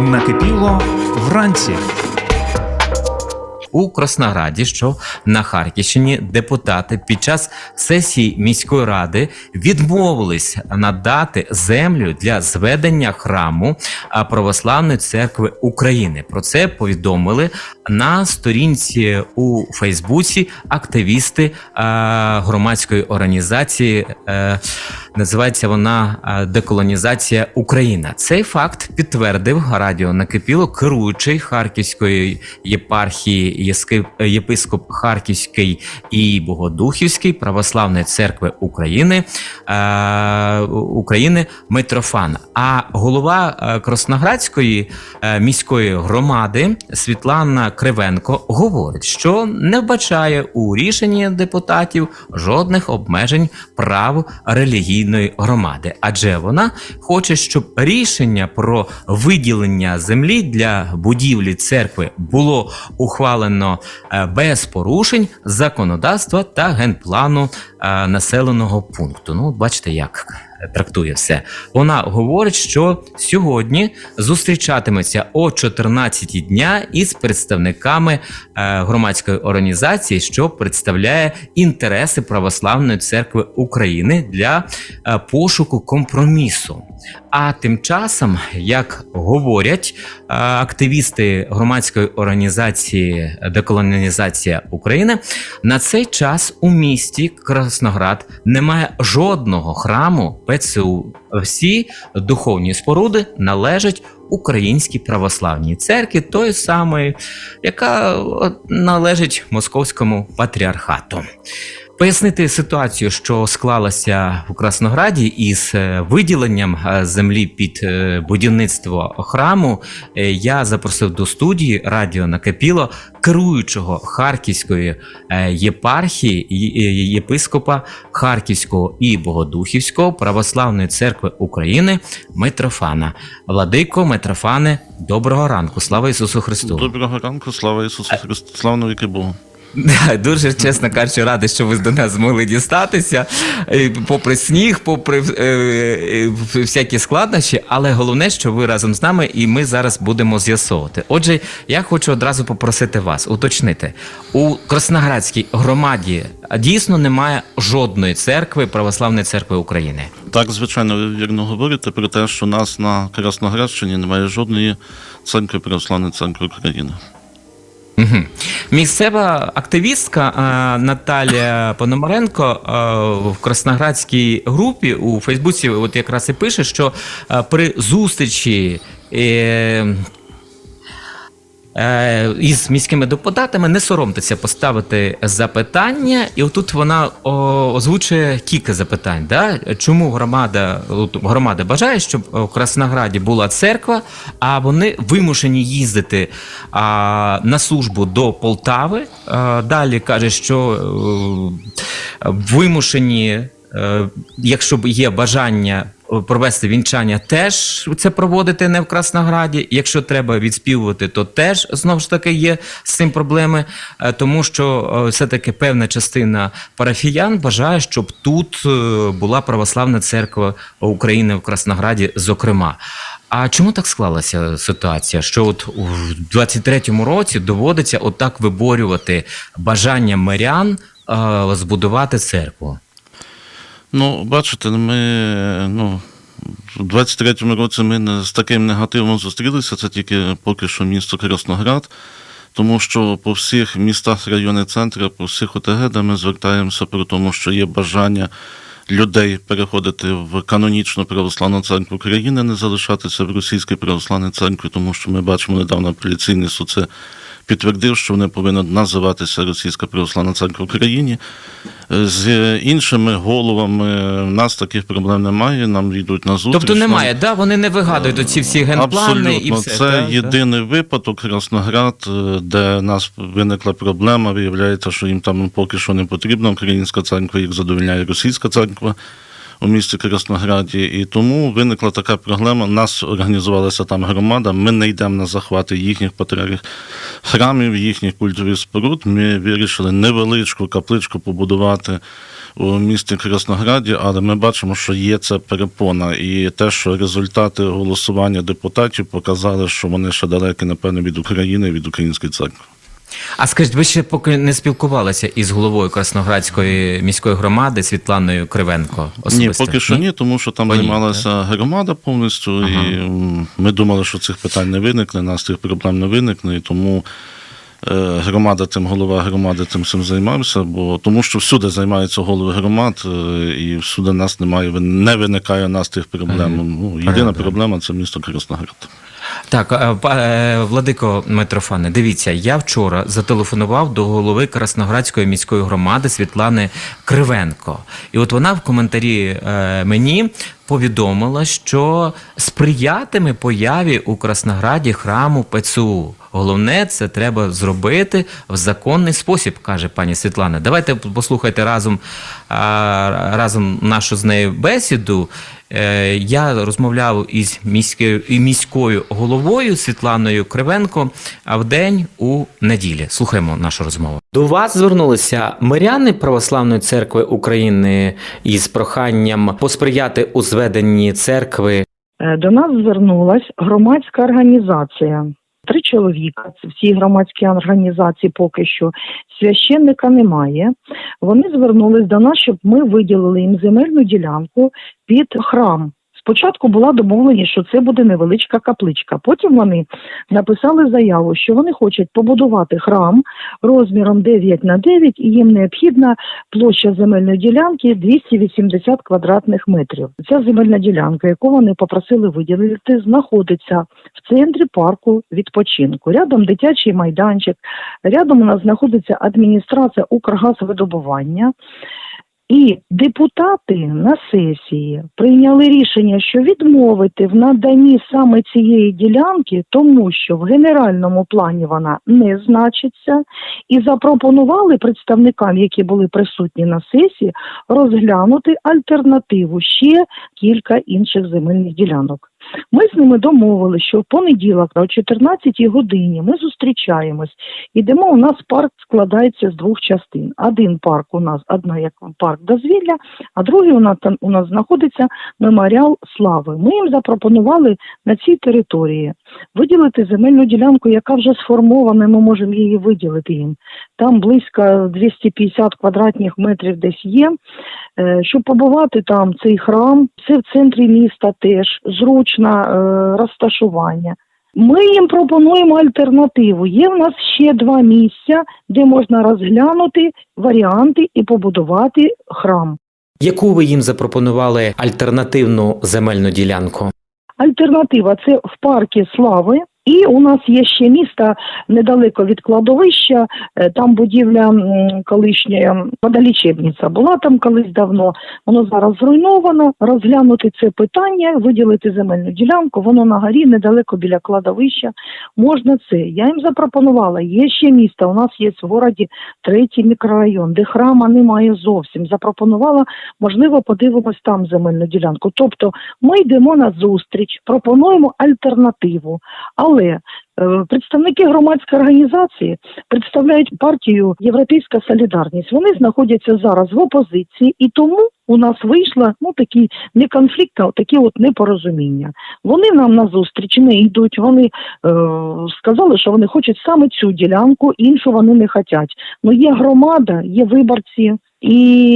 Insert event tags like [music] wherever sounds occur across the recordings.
Накипіло вранці. У Краснограді, що на Харківщині депутати під час сесії міської ради відмовились надати землю для зведення храму Православної церкви України. Про це повідомили на сторінці у Фейсбуці активісти громадської організації. е, Називається вона Деколонізація Україна. Цей факт підтвердив радіо накипіло керуючий Харківської єпархії єпископ Харківський і Богодухівський православної церкви України е, України Митрофан. А голова е, Красноградської е, міської громади Світлана Кривенко говорить, що не вбачає у рішенні депутатів жодних обмежень прав релігійної громади, адже вона хоче, щоб рішення про виділення землі для будівлі церкви було ухвалено е, без порушень законодавства та генплану е, населеного пункту. Ну, бачите, як трактує все. Вона говорить, що сьогодні зустрічатиметься о 14 дня із представниками е, громадської організації, що представляє інтереси Православної церкви України для е, пошуку компромісу. А тим часом, як говорять е, активісти громадської організації Деколонізація України, на цей час у місті Красноград немає жодного храму ПЦУ. Всі духовні споруди належать Українській православній церкві, той самої, яка належить московському патріархату. Пояснити ситуацію, що склалася в Краснограді із е, виділенням е, землі під е, будівництво храму, я запросив до студії радіо накипіло керуючого Харківської єпархії єпископа Харківського і Богодухівського православної церкви України Митрофана. Владико Митрофане, доброго ранку! Слава Ісусу Христу! Доброго ранку, слава Ісусу Христу, слава навіки Богу. [laughs] Дуже чесно кажучи, радий, що ви до нас змогли дістатися, попри сніг, попри е, е, всякі складнощі, але головне, що ви разом з нами, і ми зараз будемо з'ясовувати. Отже, я хочу одразу попросити вас уточнити у Красноградській громаді дійсно немає жодної церкви православної церкви України. Так, звичайно, ви вірно говорите про те, що у нас на Красноградщині немає жодної церкви Православної церкви України. Угу. Місцева активістка е, Наталія Пономаренко е, в Красноградській групі у Фейсбуці от якраз і пише, що е, при зустрічі. Е, Із міськими депутатами не соромтеся поставити запитання, і отут вона озвучує кілька запитань. Да? Чому громада, громада бажає, щоб у Краснограді була церква, а вони вимушені їздити а, на службу до Полтави. А, далі каже, що е, вимушені, е, якщо є бажання провести вінчання, теж це проводити не в Краснограді. Якщо треба відспівувати, то теж знову ж таки є з цим проблеми, е, тому що е, все-таки певна частина парафіян бажає, щоб тут е, була православна церква України в Краснограді, зокрема. А чому так склалася ситуація, що от у 23-му році доводиться отак виборювати бажання мирян збудувати церкву? Ну, бачите, ми ну, в 23-му році ми не з таким негативом зустрілися, це тільки поки що місто Красноград, тому що по всіх містах райони центри, по всіх ОТГ, де ми звертаємося про тому, що є бажання людей переходити в канонічну православну церкву України, не залишатися в російській православній церкві, тому що ми бачимо недавно апеляційний суд це підтвердив, що вони повинні називатися Російська православна церква в Україні. З іншими головами в нас таких проблем немає. Нам йдуть на зустріч. Тобто немає, Нам- да? Вони не вигадують оці всі генплани і все. це да, да. єдиний випадок Красноград, е, де в нас виникла проблема. Виявляється, що їм там поки що не потрібна українська церква, їх задовольняє російська церква у місті Краснограді. І тому виникла така проблема. Нас організувалася там громада. Ми не йдемо на захвати їхніх патріарх храмів, їхніх культових споруд. Ми вирішили невеличку капличку побудувати у місті Краснограді, але ми бачимо, що є ця перепона, і те, що результати голосування депутатів показали, що вони ще далекі, напевно, від України, від української церкви. А скажіть, ви ще поки не спілкувалися із головою Красноградської міської громади Світланою Кривенко? Ні, Особисто? поки що ні, тому що там ні, займалася громада повністю, Ага. і ми думали, що цих питань не виникне, нас цих проблем не виникне, і тому е, громада цим, голова громади цим всім займався, бо тому що всюди займаються голови громад, е, і всюди нас немає, не виникає нас тих проблем. Ну, єдина проблема це місто Красноград. Так, е, е, Владико Митрофане, дивіться, я вчора зателефонував до голови Красноградської міської громади Світлани Кривенко. І от вона в коментарі е, мені повідомила, що сприятиме появі у Краснограді храму ПЦУ. Головне, це треба зробити в законний спосіб, каже пані Світлана. Давайте послухайте разом, разом нашу з нею бесіду. Е, Я розмовляв із міською, і міською головою Світланою Кривенко, а в день у неділі. Слухаємо нашу розмову. До вас звернулися миряни Православної церкви України із проханням посприяти у зведенні церкви. Е, До нас звернулась громадська організація. Чоловіка це всі громадські організації поки що священника немає. Вони звернулись до нас, щоб ми виділили їм земельну ділянку під храм. Спочатку була домовленість, що це буде невеличка капличка. Потім вони написали заяву, що вони хочуть побудувати храм розміром 9 на 9 і їм необхідна площа земельної ділянки 280 квадратних метрів. Ця земельна ділянка, яку вони попросили виділити, знаходиться в центрі парку відпочинку. Рядом дитячий майданчик, рядом у нас знаходиться адміністрація Укргазвидобування. І депутати на сесії прийняли рішення, що відмовити в наданні саме цієї ділянки, тому що в генеральному плані вона не значиться, і запропонували представникам, які були присутні на сесії, розглянути альтернативу ще кілька інших земельних ділянок. Ми з ними домовилися, що в понеділок о 14 годині ми зустрічаємось. Ідемо. У нас парк складається з двох частин. Один парк у нас одна як парк дозвілля, а другий у нас там у нас знаходиться меморіал слави. Ми їм запропонували на цій території виділити земельну ділянку, яка вже сформована. Ми можемо її виділити їм. Там близько 250 квадратних метрів десь є. Е, Щоб побувати там цей храм, це в центрі міста теж зручне розташування. Ми їм пропонуємо альтернативу. Є в нас ще два місця, де можна розглянути варіанти і побудувати храм. Яку ви їм запропонували альтернативну земельну ділянку? Альтернатива це в паркі Слави. І у нас є ще місто недалеко від кладовища. е, Там будівля колишня водолічебниця була там колись давно. Воно зараз зруйновано. Розглянути це питання, виділити земельну ділянку. Воно на горі недалеко біля кладовища. Можна це. Я їм запропонувала. Є ще місто. У нас є в городі третій мікрорайон, де храма немає зовсім. Запропонувала, можливо, подивимось там земельну ділянку. Тобто ми йдемо на зустріч, пропонуємо альтернативу. Але е, представники громадської організації представляють партію Європейська Солідарність. Вони знаходяться зараз в опозиції, і тому у нас вийшла ну такі не конфлікт, а такі от непорозуміння. Вони нам на зустріч не йдуть. Вони е, сказали, що вони хочуть саме цю ділянку, іншу вони не хочуть. Ну є громада, є виборці, і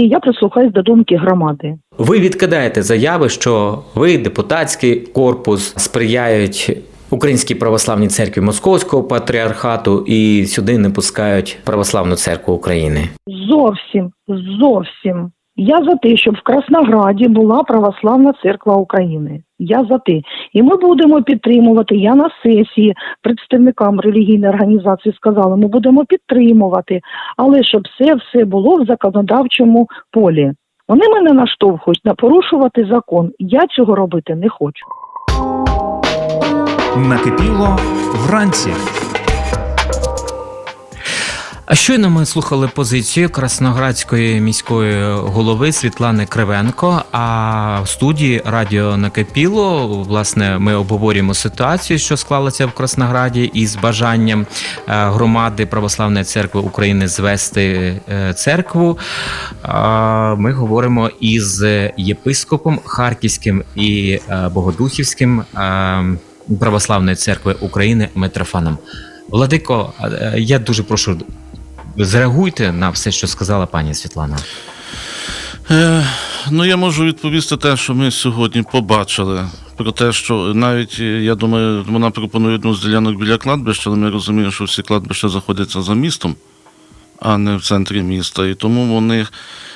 я прислухаюсь до думки громади. Ви відкидаєте заяви, що ви, депутатський корпус, сприяють Українській православній церкві Московського патріархату і сюди не пускають православну церкву України. Зовсім, зовсім. Я за те, щоб в Краснограді була православна церква України. Я за те. І ми будемо підтримувати. Я на сесії представникам релігійної організації сказала, ми будемо підтримувати, але щоб це все було в законодавчому полі. Вони мене наштовхують на порушувати закон. Я цього робити не хочу. Накипіло вранці. А щойно ми слухали позицію Красноградської міської голови Світлани Кривенко. А в студії Радіо Накипіло власне ми обговорюємо ситуацію, що склалася в Краснограді, із бажанням е, громади Православної церкви України звести е, церкву. Ми говоримо із єпископом Харківським і е, Богодухівським Православної церкви України Митрофаном. Владико, е, я дуже прошу Зреагуйте на все, що сказала пані Світлана. Е, ну, я можу відповісти те, що ми сьогодні побачили. Про те, що навіть, е, я думаю, вона пропонує одну з ділянок біля кладбища, але ми розуміємо, що всі кладбища знаходяться за містом, а не в центрі міста. І тому них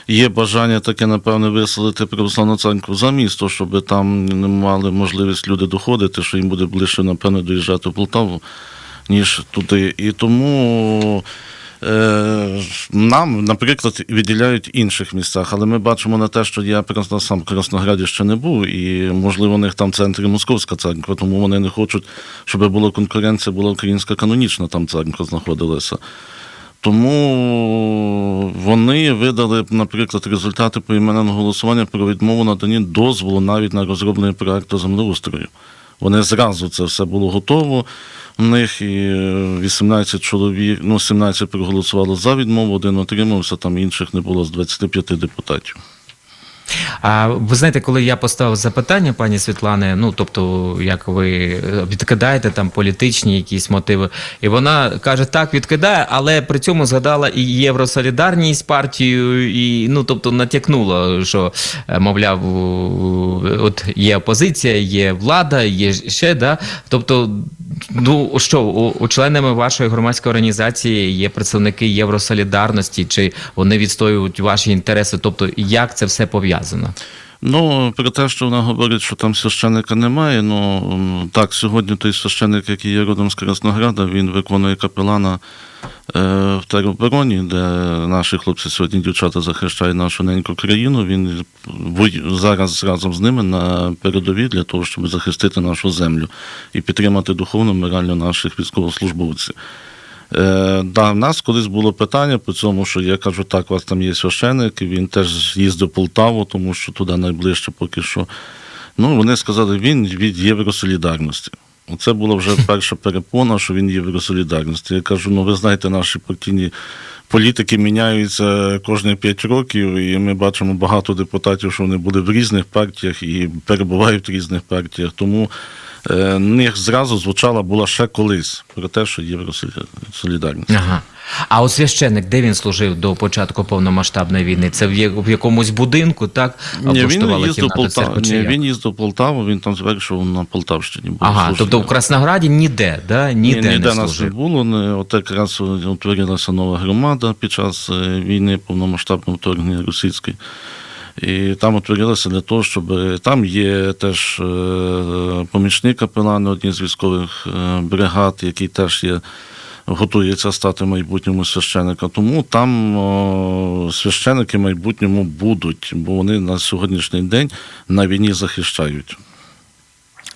є бажання таке, напевне, виселити православну церкву за місто, щоб там не мали можливість люди доходити, що їм буде ближче, напевно, доїжджати в Полтаву, ніж туди. І тому. Е, Нам, наприклад, виділяють інших місцях, але ми бачимо на те, що я просто сам в Краснограді ще не був, і можливо у них там в центрі Московська церква, тому вони не хочуть, щоб була конкуренція, була українська канонічна там церква знаходилася. Тому вони видали, наприклад, результати поіменного голосування про відмову надані дозволу навіть на розроблення проекту землеустрою. Вони зразу це все було готово. У них і 18 чоловік, ну 17 проголосувало за відмову, один отримався, там інших не було з 25 депутатів. А ви знаєте, коли я поставив запитання пані Світлани, ну тобто, як ви е, відкидаєте там політичні якісь мотиви, і вона каже, так відкидає, але при цьому згадала і Євросолідарність партію, і ну тобто натякнула, що е, мовляв, от є опозиція, є влада, є ще да. Тобто, ну що у, у членами вашої громадської організації є представники Євросолідарності, чи вони відстоюють ваші інтереси? Тобто, як це все пов'язано? Ну, про те, що вона говорить, що там священника немає. Ну так, сьогодні той священник, який є родом з Краснограда, він виконує капелана е, в теробороні, де наші хлопці сьогодні дівчата захищають нашу неньку країну. Він зараз разом з ними на передовій для того, щоб захистити нашу землю і підтримати духовно морально наших військовослужбовців. Е, да, в нас колись було питання по цьому, що я кажу, так, у вас там є священик, і він теж їздив в Полтаву, тому що туди найближче поки що. Ну, вони сказали, він від Євросолідарності. Оце була вже [laughs] перша перепона, що він Євросолідарності. Я кажу, ну ви знаєте, наші партійні політики міняються кожні 5 років, і ми бачимо багато депутатів, що вони були в різних партіях і перебувають в різних партіях. Тому них зразу звучала була ще колись про те, що Євросолідарність. Ага. А от священник, де він служив до початку повномасштабної війни? Це в, якомусь будинку, так? Ні, він їздив Полтаву. Ні, він їздив Полтаву, він там звершував на Полтавщині. був Ага, служення. тобто в Краснограді ніде, да? ніде, Ні, ніде не нас не було. Не, от якраз утворилася нова громада під час е, війни повномасштабного вторгнення російської. І там утворилося для того, щоб там є теж е, помічник капелана однієї з військових е, бригад, який теж є. Готується стати майбутньому священника. Тому там о, священики в майбутньому будуть, бо вони на сьогоднішній день на війні захищають.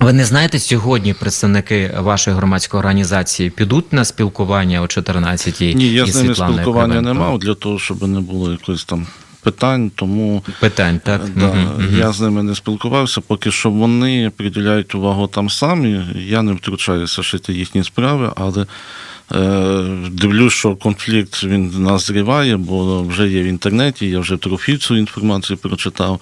Ви не знаєте, сьогодні представники вашої громадської організації підуть на спілкування о 14-й Ні, я з ними спілкування не мав для того, щоб не було якихось там питань. Тому Питань, так? да, Мгм, мгм. я з ними не спілкувався. Поки що вони приділяють увагу там самі. Я не втручаюся шити їхні справи, але е, дивлюсь, що конфлікт він назріває, бо вже є в інтернеті, я вже трохи цю інформацію прочитав.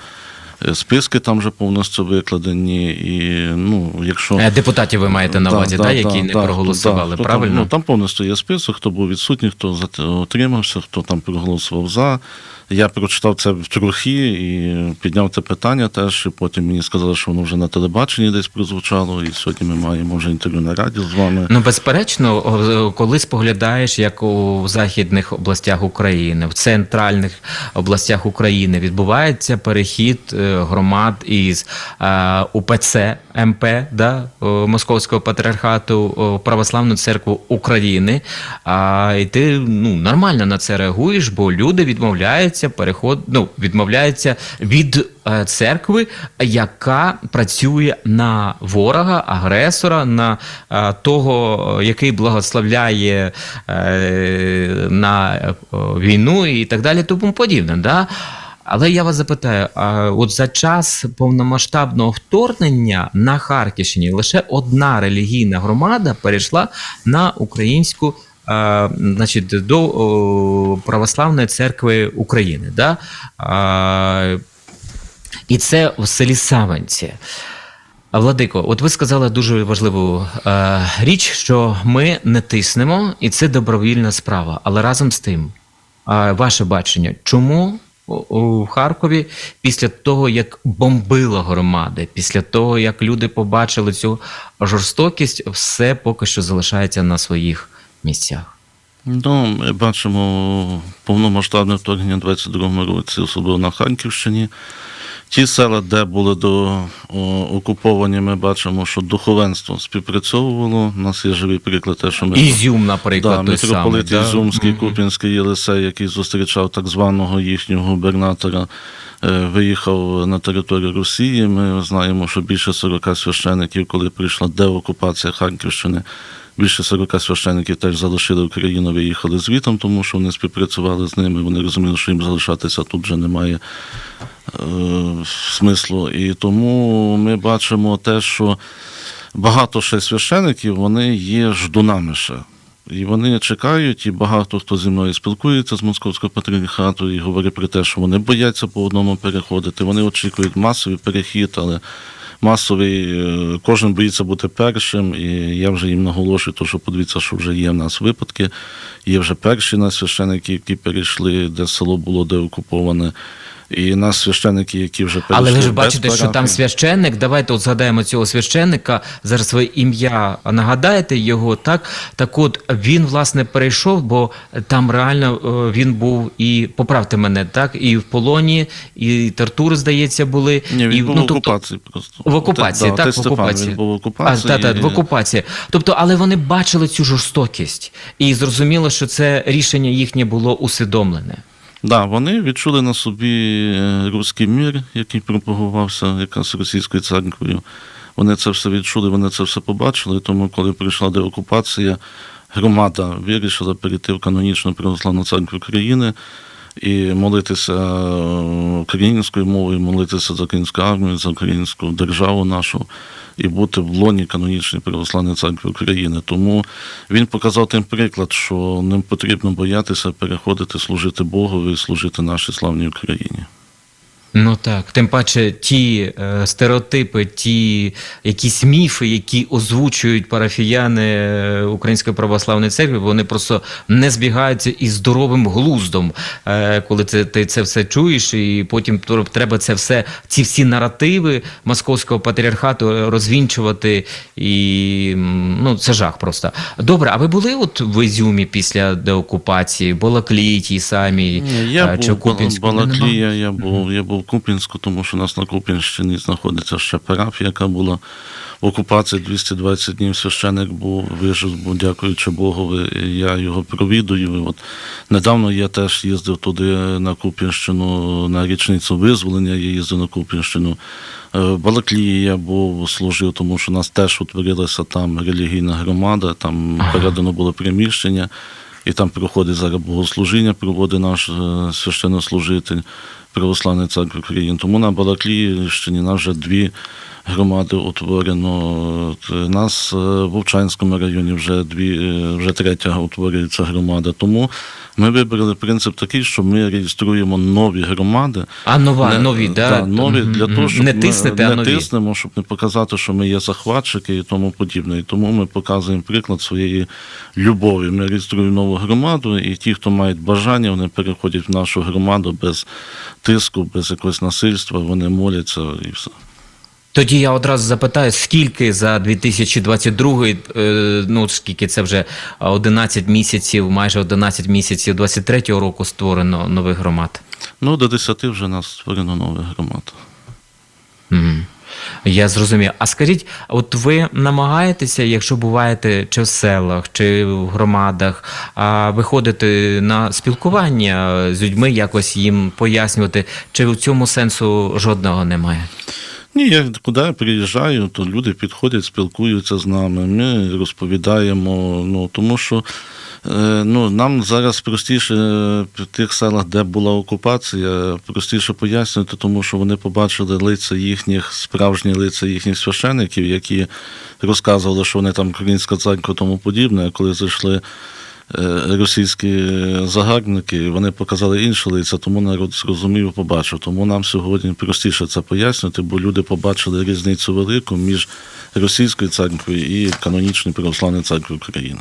Е, Списки там вже повністю викладені, і ну, якщо Е, Депутатів ви маєте на увазі, да, які не проголосували, хто правильно? Там, ну, там повністю є список, хто був відсутній, хто за- отримався, хто там проголосував за. Я прочитав це в трохи і підняв це питання теж. І потім мені сказали, що воно вже на телебаченні десь прозвучало. І сьогодні ми маємо вже інтерв'ю на радіо з вами. Ну, безперечно, коли споглядаєш, як у західних областях України, в центральних областях України відбувається перехід е, громад із е, УПЦ МП, да, Московського патріархату в Православну церкву України. А, і ти ну, нормально на це реагуєш, бо люди відмовляються відмовляються переход, ну, відмовляються від е, церкви, яка працює на ворога, агресора, на е, того, який благословляє е, на війну і так далі, тому подібне. Да? Але я вас запитаю: а от за час повномасштабного вторгнення на Харківщині лише одна релігійна громада перейшла на українську. Значить, до Православної церкви України, да? І це в селі Саванці. Владико, от ви сказали дуже важливу е, річ, що ми не тиснемо, і це добровільна справа. Але разом з тим, ваше бачення, чому у- Харкові після того, як бомбило громади, після того, як люди побачили цю жорстокість, все поки що залишається на своїх місцях. Ну, ми бачимо повномасштабне вторгнення у 22-му році, особливо на Харківщині. Ті села, де були до, о, окуповані, ми бачимо, що духовенство співпрацьовувало. У нас є живий приклад, те, що ми Ізюм, наприклад, да, той митрополит да? Ізюмський, Мгм. Купінський Єлисей, який зустрічав так званого їхнього губернатора, е, виїхав на територію Росії. Ми знаємо, що більше 40 священиків, коли прийшла деокупація Харківщини, більше 40 священиків теж залишили Україну, виїхали звітом, тому що вони співпрацювали з ними. Вони розуміли, що їм залишатися тут вже немає е, смислу. І тому ми бачимо те, що багато ще священиків вони є ждунами ще. І вони чекають, і багато хто зі мною спілкується з московського патріархату і говорить про те, що вони бояться по одному переходити. Вони очікують масовий перехід, але масовий е, кожен боїться бути першим. І я вже їм наголошую, то, що подивіться, що вже є в нас випадки. Є вже перші на священики, які перейшли, де село було деокуповане. І нас священики, які вже перейшли. Але ви ж бачите, що там священник. Давайте от згадаємо цього священника. Зараз своє ім'я нагадаєте його, так? Так от він власне перейшов, бо там реально е, він був і поправте мене, так, і в полоні, і тортури, здається, були. Ні, він і, був ну, в тобто- окупації просто. В окупації, так, отець в окупації. Він був в А, окупації. та, та, в окупації. Тобто, але вони бачили цю жорстокість і зрозуміло, що це рішення їхнє було усвідомлене. Да, вони відчули на собі е, руський мір, який пропагувався якраз російською церквою. Вони це все відчули, вони це все побачили. Тому, коли прийшла деокупація, громада вирішила перейти в канонічну православну церкву України і молитися е, українською мовою, молитися за українську армію, за українську державу нашу і бути в лоні канонічної православної церкви України. Тому він показав тим приклад, що не потрібно боятися переходити служити Богові служити нашій славній Україні. Ну так, тим паче ті е, стереотипи, ті якісь міфи, які озвучують парафіяни е, Української православної церкви, вони просто не збігаються із здоровим глуздом, е, коли це, ти це все чуєш, і потім треба це все, ці всі наративи московського патріархату розвінчувати. І ну, це жах просто. Добре, а ви були от в Ізюмі після деокупації, Балаклії ті самі? Я е, чи був в Куп'янську? Балаклія, я був, я був в Куп'янську, тому що у нас на Куп'янщині знаходиться ще парафія, яка була в окупації 220 днів. Священик був, вижив, бо дякуючи Богові, я його провідую. От недавно я теж їздив туди на Куп'янщину на річницю визволення. Я їздив на Куп'янщину. Е, В Балаклії я був служив, тому що у нас теж утворилася там релігійна громада, там передано було приміщення. І там проходить зараз богослужіння, проводить наш е, священнослужитель Православної церкви України. Тому на Балакліївщині нас вже дві громади утворено. Е, Нас е, в Вовчанському районі вже дві, е, вже третя утворюється громада. Тому ми вибрали принцип такий, що ми реєструємо нові громади. А нова, Не- нові, да? да, нові для того, щоб не тиснете, не а нові. тиснемо, щоб не показати, що ми є захватчики і тому подібне. І тому ми показуємо приклад своєї любові. Ми реєструємо нову громаду, і ті, хто мають бажання, вони переходять в нашу громаду без тиску, без якогось насильства, вони моляться і все. Тоді я одразу запитаю, скільки за 2022, е, ну скільки це вже 11 місяців, майже 11 місяців 23-го року створено нових громад. Ну, до 10 вже нас створено нових громад. Мгм. Я зрозумів. А скажіть, от ви намагаєтеся, якщо буваєте чи в селах, чи в громадах, виходити на спілкування з людьми, якось їм пояснювати, чи в цьому сенсу жодного немає? Ні, я куди я приїжджаю, то люди підходять, спілкуються з нами. Ми розповідаємо. Ну тому що ну, нам зараз простіше е, в тих селах, де була окупація, простіше пояснювати, тому що вони побачили лиця їхніх, справжні лиця їхніх священиків, які розказували, що вони там українська церква, тому подібне. Коли зайшли е, російські загарбники, вони показали інші лиця, тому народ зрозумів і побачив. Тому нам сьогодні простіше це пояснити, бо люди побачили різницю велику між російською церквою і канонічною православною церквою України.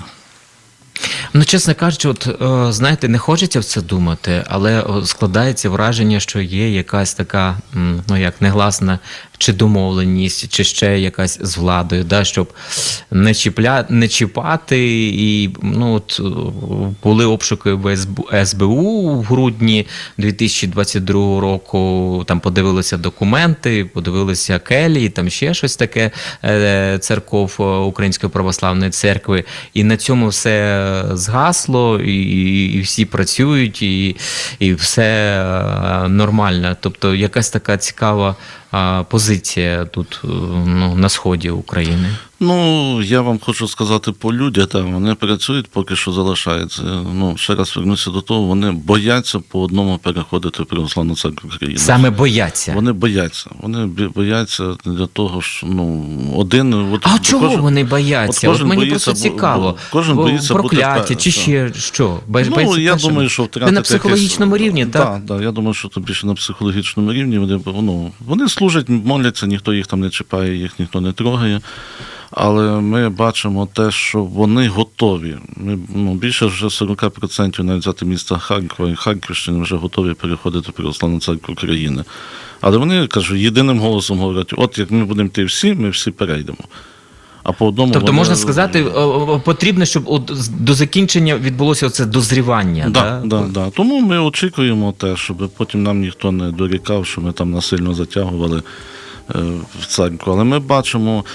Ну, чесно кажучи, от е, знаєте, не хочеться в це думати, але складається враження, що є якась така, ну як негласна чи домовленість, чи ще якась з владою, да, щоб не чіпля, не чіпати. І ну от е, були обшуки в СБУ, в грудні 2022 року. Там подивилися документи, подивилися келії, там ще щось таке е, церков Української православної церкви, і на цьому все згасло, і, і всі працюють, і, і все е, нормально. Тобто якась така цікава позиція тут е, ну, на сході України. Ну, я вам хочу сказати по людях, там вони працюють, поки що залишаються. Ну, ще раз вернуся до того, вони бояться по одному переходити в православну церкву України. Саме бояться. Вони бояться. Вони бояться для того, що ну один. От, А чого кожен- вони бояться? от От, мені боїться, просто цікаво. бо кожен Бо боїться прокляття, впевненим, чи ще що? Бо- Ну, боїться я першим? думаю, що втратити на психологічному якесь- рівні, так? Да, да, я думаю, що то більше на психологічному рівні. Вони, ну, вони служать, моляться, ніхто їх там не чіпає, їх ніхто не трогає. Але ми бачимо те, що вони готові. Ми, ну, більше вже 40% навіть взяти міста Харкова і Харківщини вже готові переходити в Православну церкву України. Але вони кажуть, єдиним голосом говорять: от як ми будемо йти всі, ми всі перейдемо. А по одному Тобто вони- можна сказати, о, о, потрібно, щоб до закінчення відбулося це дозрівання. Да, да? да, да. Тому ми очікуємо те, щоб потім нам ніхто не дорікав, що ми там насильно затягували е, в церкву. Але ми бачимо.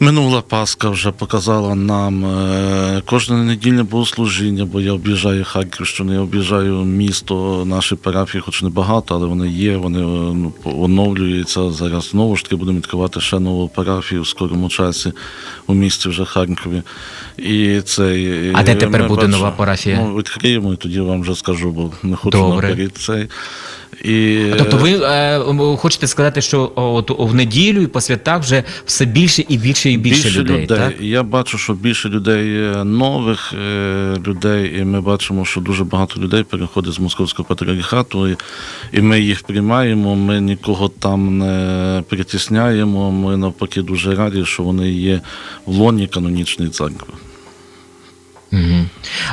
Минула Пасха вже показала нам е, кожне недільне богослужіння, бо я об'їжджаю Харківщину, я об'їжджаю місто, наші парафії, хоч не багато, але вони є, вони е, ну, оновлюються. Зараз знову ж таки будемо відкривати ще нову парафію в скорому часі у місті вже Харкові. І цей, А де тепер буде нова парафія? Ну, відкриємо і тоді вам вже скажу, бо не хочу Добре. наперед цей. І, Тобто ви е, хочете сказати, що от в неділю і по святах вже все більше і більше і більше, людей, так? Я бачу, що більше людей е, нових е, людей, і ми бачимо, що дуже багато людей переходить з московського патріархату, і, і ми їх приймаємо. Ми нікого там не притісняємо. Ми навпаки дуже раді, що вони є в лоні канонічної церкви. Угу.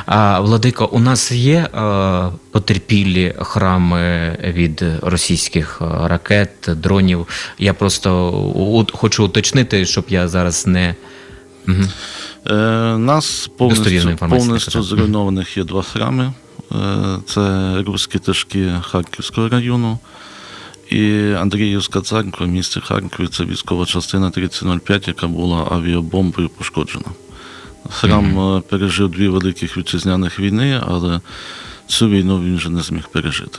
А, Владико, у нас є е, потерпілі храми від російських е, ракет, дронів. Я просто у- хочу уточнити, щоб я зараз не. Угу. Е, нас повністю, повністю зруйнованих є два храми. Е, Це Руські Тишки Харківського району і Андріївська церква в місті Харкові. Це військова частина 3005, яка була авіабомбою пошкоджена. Храм е, пережив дві великих вітчизняних війни, але цю війну він вже не зміг пережити.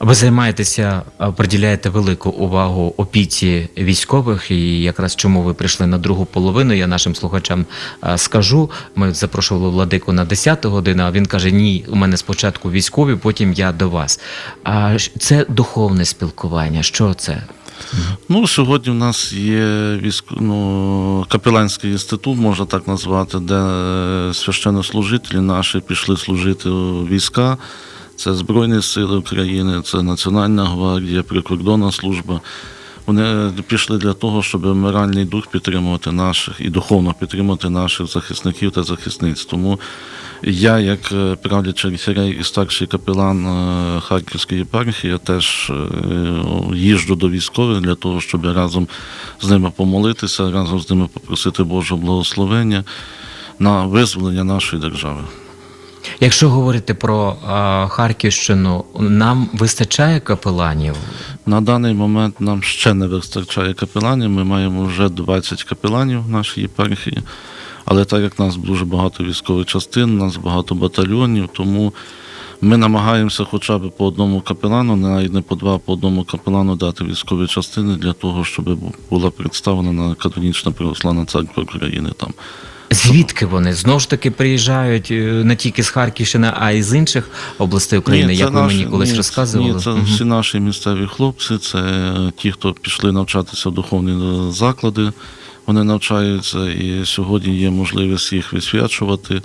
Ви займаєтеся, приділяєте велику увагу опіці військових, і якраз чому ви прийшли на другу половину, я нашим слухачам скажу. Ми запрошували владику на 10 годину, а він каже: Ні, у мене спочатку військові, потім я до вас. А це духовне спілкування. Що це? Ну, сьогодні в нас є військ... ну, капеланський інститут, можна так назвати, де е, священнослужителі наші пішли служити у війська. Це Збройні Сили України, це Національна гвардія, прикордонна служба. Вони пішли для того, щоб моральний дух підтримувати наших і духовно підтримувати наших захисників та захисниць. Тому я, як е, правлячий архірей і старший капелан е, Харківської єпархії, я теж е, їжджу до військових для того, щоб разом з ними помолитися, разом з ними попросити Божого благословення на визволення нашої держави. Якщо говорити про а, Харківщину, нам вистачає капеланів? На даний момент нам ще не вистачає капеланів. Ми маємо вже 20 капеланів в нашій єпархії. Але так як нас дуже багато військових частин, нас багато батальйонів, тому ми намагаємося хоча б по одному капелану, навіть не по два, по одному капелану дати військові частини для того, щоб була представлена канонічна православна церква України там. Звідки вони знову ж таки приїжджають е, не тільки з Харківщини, а й з інших областей України, Ні, як ви мені колись ні, розказували? Ні, це Мгм. всі наші місцеві хлопці, це ті, хто пішли навчатися в духовні заклади. Вони навчаються, і сьогодні є можливість їх висвячувати.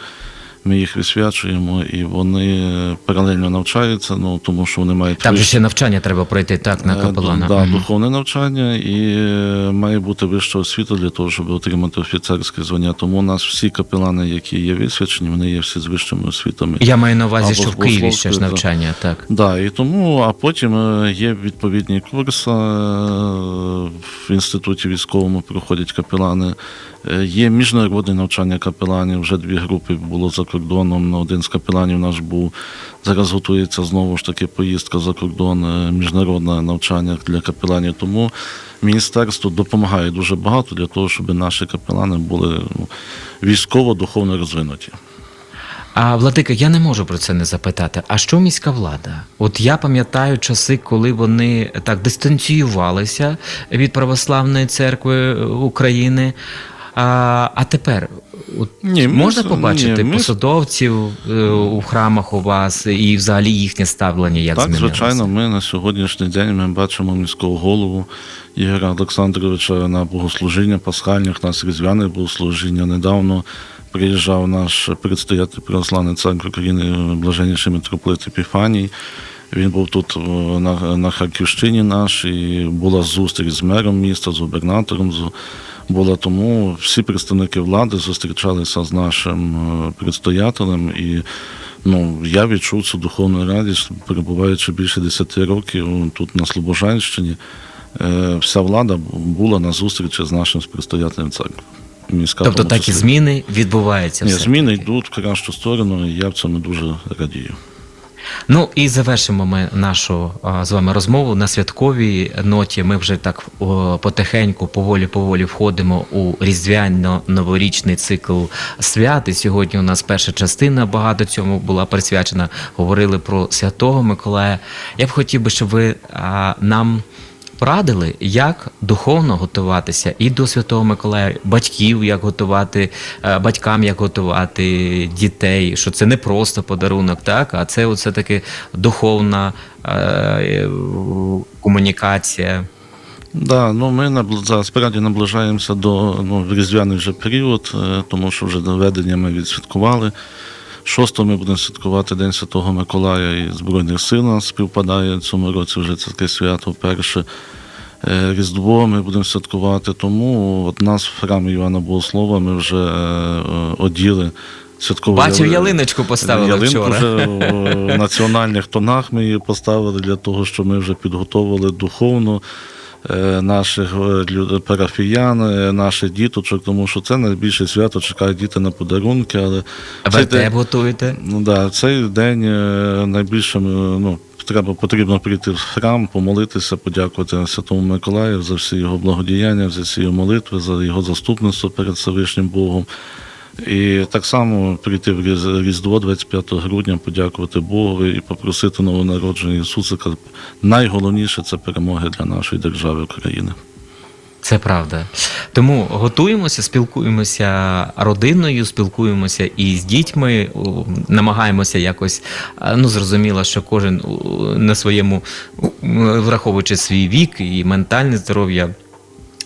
Ми їх висвячуємо, і вони паралельно навчаються, ну тому що вони мають Там же ще навчання треба пройти так на Е, капелана. Да, Мгм. духовне навчання і е, має бути вища освіта для того, щоб отримати офіцерське звання. Тому у нас всі капелани, які є висвячені, вони є всі з вищими освітами. Я маю на увазі, Або що в Києві ще ж навчання, так. Да, і тому, а потім е, є відповідні курси е, в інституті військовому проходять капелани. Е, Є міжнародне навчання капеланів. Вже дві групи було за кордоном. Один з капеланів наш був. Зараз готується знову ж таки поїздка за кордон, е, міжнародне навчання для капеланів. Тому міністерство допомагає дуже багато для того, щоб наші капелани були ну, військово-духовно розвинуті. А Владика, я не можу про це не запитати. А що міська влада? От я пам'ятаю часи, коли вони так дистанціювалися від православної церкви України. А, а тепер от, Ні, можна з- побачити ні, ми посадовців е, у храмах у вас і взагалі їхнє ставлення як Так, змінилося? звичайно, ми на сьогоднішній день ми бачимо міського голову Ігоря Олександровича на богослужіння пасхальних, на різдвяне богослужіння. Недавно приїжджав наш предстоятель Православної церкви України, блаженніший митрополит Епіфаній. Він був тут е, на, на Харківщині наш, і була зустріч з мером міста, з губернатором. з- Була тому всі представники влади зустрічалися з нашим е, предстоятелем і Ну, я відчув цю духовну радість, перебуваючи більше 10 років тут на Слобожанщині. Е, Вся влада була на зустрічі з нашим предстоятелем церкви. Міська Тобто такі зміни відбуваються. Ні, все. зміни йдуть в кращу сторону, і я в цьому дуже радію. Ну і завершимо ми нашу з вами розмову на святковій ноті. Ми вже так потихеньку, поволі, поволі входимо у різдвяно-новорічний цикл свят. І сьогодні у нас перша частина багато цьому була присвячена. Говорили про святого Миколая. Я б хотів би, щоб ви нам. Порадили, як духовно готуватися і до Святого Миколая, батьків, як готувати, е, батькам, як готувати дітей, що це не просто подарунок, так, а це все таки духовна е, комунікація. Да, ну ми набл- зараз справді наближаємося до ну, різдвяний вже період, е, тому що вже доведення ми відсвяткували. Шостого ми будемо святкувати День Святого Миколая і Збройних сил нас співпадає в цьому році вже це таке свято вперше. Е, Різдво ми будемо святкувати, тому от нас в храмі Івана Богослова ми вже е, е, оділи святкову Бачив, яли- ялиночку поставили Ялинку вчора. вже в національних тонах ми її поставили для того, щоб ми вже підготовили духовно наших е, парафіян, е, наших діточок, тому що це найбільше свято чекають діти на подарунки, але цей Вертеп день, готуєте? ну, да, цей день е, найбільше е, ну, треба потрібно прийти в храм, помолитися, подякувати Святому Миколаю за всі його благодіяння, за всі його молитви, за його заступництво перед Всевишнім Богом. І так само прийти в Різ- Різдво 25 грудня, подякувати Богові і попросити новонародження Ісусика. Найголовніше це перемоги для нашої держави України. Це правда. Тому готуємося, спілкуємося родиною, спілкуємося і з дітьми, намагаємося якось. Ну, зрозуміло, що кожен на своєму, враховуючи свій вік і ментальне здоров'я.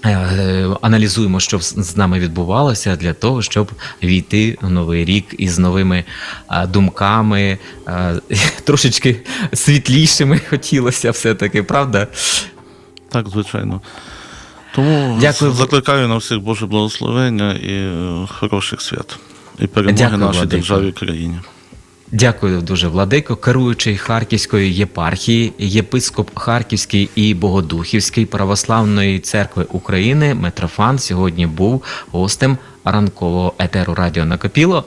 Е, Аналізуємо, що з нами відбувалося для того, щоб війти в новий рік із новими думками, [laughs] трошечки світлішими [laughs] хотілося все-таки, правда? Так, звичайно. Тому Дякую. закликаю на всіх Боже благословення і е, хороших свят. І перемоги Дякую, нашій Владико. державі Україні. Дякую дуже, Владико, керуючий Харківської єпархії, єпископ Харківський і Богодухівський православної церкви України Митрофан сьогодні був гостем ранкового етеру Радіо Накопіло.